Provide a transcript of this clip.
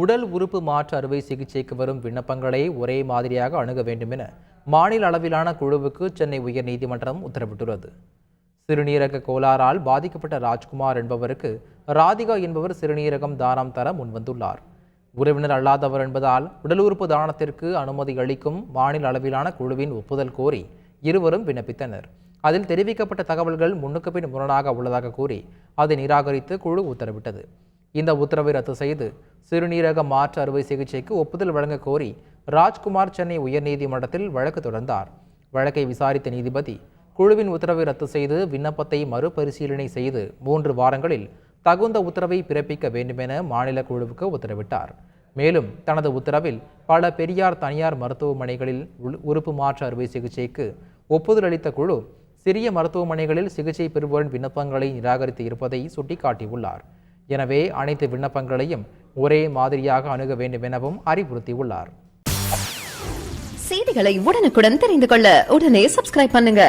உடல் உறுப்பு மாற்று அறுவை சிகிச்சைக்கு வரும் விண்ணப்பங்களை ஒரே மாதிரியாக அணுக வேண்டும் என மாநில அளவிலான குழுவுக்கு சென்னை உயர்நீதிமன்றம் உத்தரவிட்டுள்ளது. சிறுநீரக கோளாறால் பாதிக்கப்பட்ட ராஜ்குமார் என்பவருக்கு ராதிகா என்பவர் சிறுநீரகம் தானம் தர முன்வந்துள்ளார். உறவினர் அல்லாதவர் என்பதால் உடல் உறுப்பு தானத்திற்கு அனுமதி அளிக்கும் மாநில அளவிலான குழுவின் ஒப்புதல் கோரி இருவரும் விண்ணப்பித்தனர். அதில் தெரிவிக்கப்பட்ட தகவல்கள் முன்னுக்கு பின் முரணாக உள்ளதாக கூறி அதை நிராகரித்து குழு உத்தரவிட்டது. இந்த உத்தரவை ரத்து செய்து சிறுநீரக மாற்று அறுவை சிகிச்சைக்கு ஒப்புதல் வழங்க கோரி ராஜ்குமார் சென்னை உயர்நீதிமன்றத்தில் வழக்கு தொடர்ந்தார். வழக்கை விசாரித்த நீதிபதி குழுவின் உத்தரவை ரத்து செய்து விண்ணப்பத்தை மறுபரிசீலனை செய்து மூன்று வாரங்களில் தகுந்த உத்தரவை பிறப்பிக்க வேண்டுமென மாநில குழுவுக்கு உத்தரவிட்டார். மேலும் தனது உத்தரவில் பல பெரியார் தனியார் மருத்துவமனைகளில் உள்- உறுப்பு மாற்று அறுவை சிகிச்சைக்கு ஒப்புதல் அளித்த குழு சிறிய மருத்துவமனைகளில் சிகிச்சை பெறுவோரின் விண்ணப்பங்களை நிராகரித்து இருப்பதை சுட்டிக்காட்டியுள்ளார். எனவே அனைத்து விண்ணப்பங்களையும் ஒரே மாதிரியாக அணுக வேண்டும் எனவும் அறிவுறுத்தியுள்ளார். செய்திகளை உடனுக்குடன் தெரிந்து கொள்ள உடனே சப்ஸ்கிரைப் பண்ணுங்க.